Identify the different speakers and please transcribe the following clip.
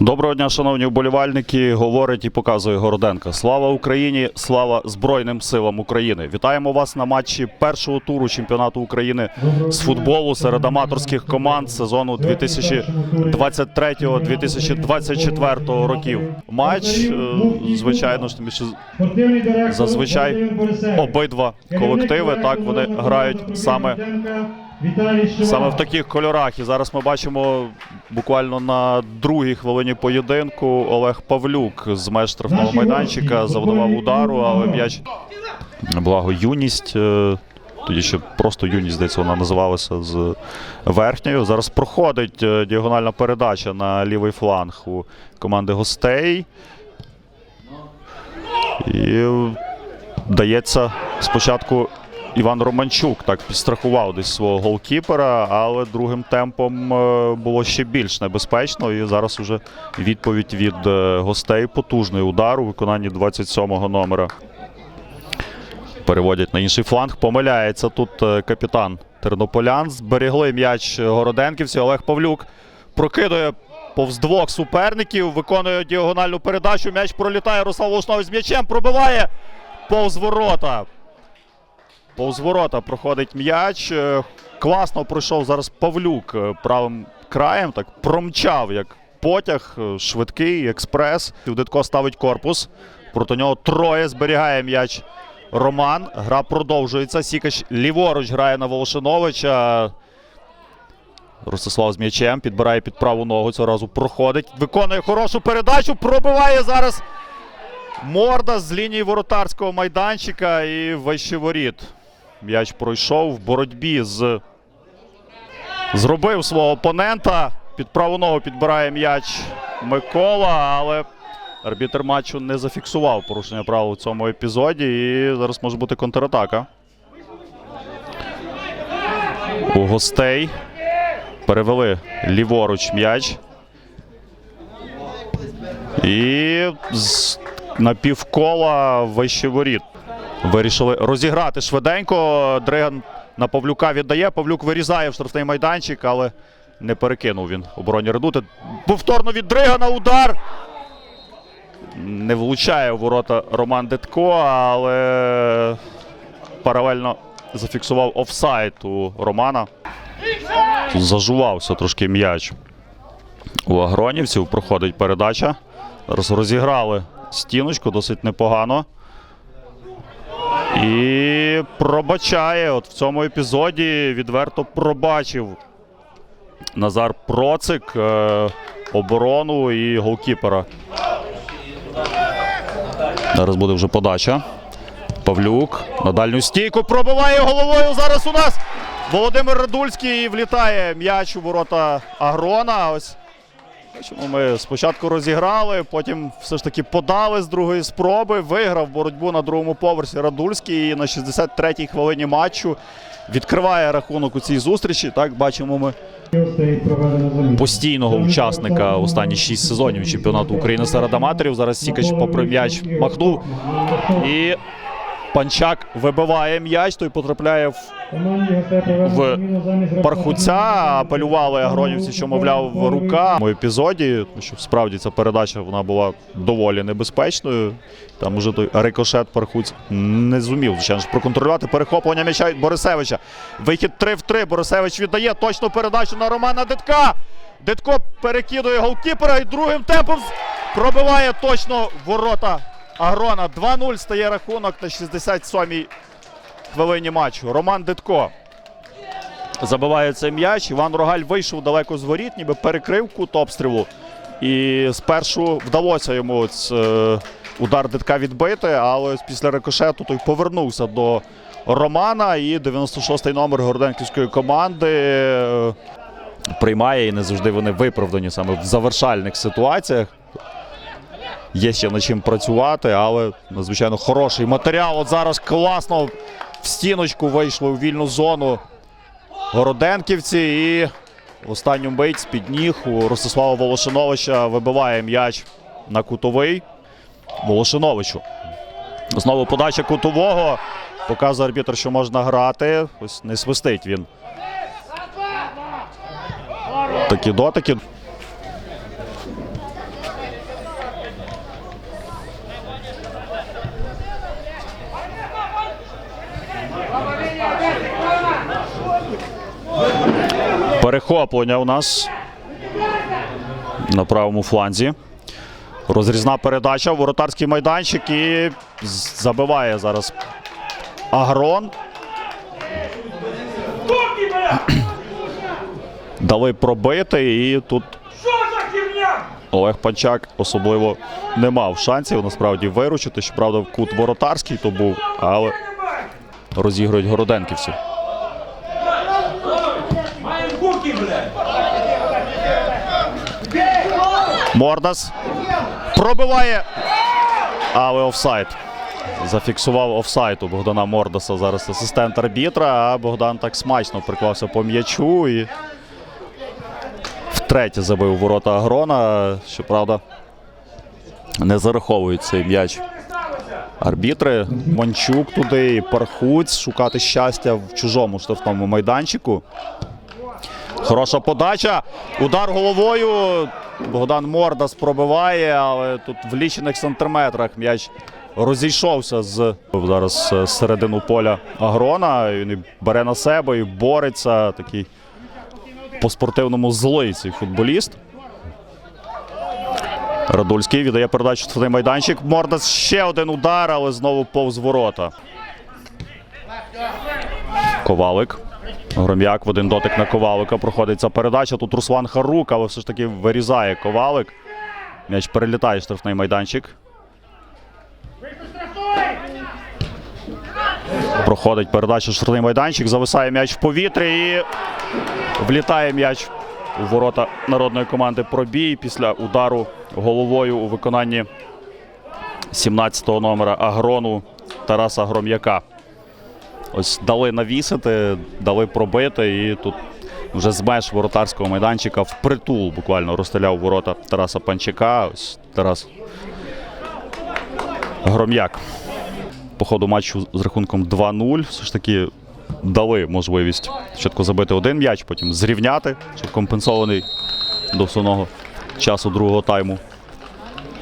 Speaker 1: Доброго дня, шановні вболівальники. Говорить і показує Городенко. Слава Україні! Слава Збройним силам України! Вітаємо вас на матчі першого туру чемпіонату України з футболу серед аматорських команд сезону 2023-2024 років. Матч, е, звичайно ж, тому що зазвичай обидва колективи так вони грають саме Саме в таких кольорах. І зараз ми бачимо буквально на другій хвилині поєдинку Олег Павлюк з меж штрафного майданчика завдавав удару, але м'яч благо юність. е, Тоді ще просто юність, здається, вона називалася з верхньою. Зараз проходить е, діагональна передача на лівий фланг у команди гостей. І дається спочатку Іван Романчук так підстрахував десь свого голкіпера, але другим темпом е, було ще більш небезпечно. І зараз уже відповідь від е, гостей. Потужний удар у виконанні 27-го номера. Переводять на інший фланг. Помиляється тут е, капітан Тернополян. Зберегли м'яч Городенківці. Олег Павлюк прокидує повз двох суперників. Виконує діагональну передачу. М'яч пролітає. Руслан Волошнович з м'ячем пробиває повз ворота. Повз ворота проходить м'яч. Е, Класно пройшов зараз Павлюк е, правим краєм. Так промчав як потяг, е, швидкий, експрес. Дитко ставить корпус. Проти нього троє зберігає м'яч Роман. Гра продовжується. Сікач ліворуч грає на Волошиновича. Ростислав з м'ячем підбирає під праву ногу. Цього разу проходить. Виконує хорошу передачу. Пробиває зараз морда з лінії воротарського майданчика і вище воріт. М'яч пройшов в боротьбі з. Зробив свого опонента. Під праву ногу підбирає м'яч Микола, але арбітер матчу не зафіксував порушення правил у цьому епізоді. І зараз може бути контратака. У гостей перевели ліворуч м'яч. І з напівкола вище воріт. Вирішили розіграти швиденько. Дриган на Павлюка віддає. Павлюк вирізає в штрафний майданчик, але не перекинув він обороні редути. Повторно від Дригана удар. Не влучає в ворота Роман Дитко, але паралельно зафіксував офсайд у Романа. Зажувався трошки м'яч у агронівців. Проходить передача. Розіграли стіночку досить непогано. І пробачає. От в цьому епізоді відверто пробачив Назар Процик е, оборону і голкіпера. Зараз буде вже подача. Павлюк на дальню стійку пробиває головою. Зараз у нас Володимир Радульський влітає м'яч у ворота Агрона. Ось Бачимо, ми спочатку розіграли, потім все ж таки подали з другої спроби. Виграв боротьбу на другому поверсі Радульський і на 63-й хвилині матчу відкриває рахунок у цій зустрічі. Так бачимо ми постійного учасника останні 6 сезонів чемпіонату України серед аматорів. Зараз Сікач попри м'яч махнув. І Панчак вибиває м'яч, той потрапляє в в Пархуця апелювали агронівці, що мовляв рука у епізоді. Що справді ця передача вона була доволі небезпечною. Там уже той рикошет Пархуць не зумів звичайно ж проконтролювати перехоплення м'яча від Борисевича. Вихід 3 в 3. Борисевич віддає точну передачу на Романа Дитка. Дитко перекидує голкіпера і другим темпом пробиває точно ворота Агрона. 2-0 стає рахунок на 67-й хвилині матчу. Роман Дитко забиває цей м'яч. Іван Рогаль вийшов далеко з воріт, ніби перекрив кут обстрілу. І спершу вдалося йому е, удар Дитка відбити, але після рикошету той повернувся до Романа. І 96-й номер Горденківської команди е, приймає і не завжди вони виправдані саме в завершальних ситуаціях. Є ще над чим працювати, але надзвичайно хороший матеріал. От зараз класно в стіночку вийшли у вільну зону Городенківці. І в останню мить з-під ніг у Ростислава Волошиновича вибиває м'яч на кутовий Волошиновичу. Знову подача кутового. Показує арбітр, що можна грати. Ось не свистить він. Такі дотики. Перехоплення у нас на правому фланзі. Розрізна передача, воротарський майданчик і забиває зараз Агрон. Дали пробити, і тут? Олег Панчак особливо не мав шансів насправді виручити. Щоправда, в кут воротарський то був, але розігрують городенківці.
Speaker 2: Куки, блядь.
Speaker 1: Мордас пробиває, але офсайд. Зафіксував офсайд у Богдана Мордаса зараз асистент арбітра, а Богдан так смачно приклався по м'ячу і втретє забив ворота Агрона. Щоправда, не зараховують цей м'яч. Арбітри Манчук туди, Пархуць шукати щастя в чужому штрафному майданчику. Хороша подача. Удар головою. Богдан Мордас пробиває, але тут в лічених сантиметрах м'яч розійшовся з зараз е, середину поля Агрона. Він бере на себе і бореться. Такий по-спортивному злий цей футболіст. Радульський віддає передачу в майданчик. Мордас ще один удар, але знову повз ворота. Ковалик. Гром'як в один дотик на Ковалика. Проходить ця передача. Тут Руслан Харук, але все ж таки вирізає Ковалик. М'яч перелітає штрафний майданчик. Проходить передача штрафний майданчик. Зависає м'яч в повітрі і влітає м'яч у ворота народної команди пробій після удару головою у виконанні 17-го номера Агрону Тараса Гром'яка. Ось дали навісити, дали пробити, і тут вже з меж воротарського майданчика впритул буквально розстріляв ворота Тараса Панчака. Ось Тарас Гром'як. По ходу матчу з рахунком 2-0. Все ж таки дали можливість спочатку забити один м'яч, потім зрівняти, щоб компенсований до основного часу другого тайму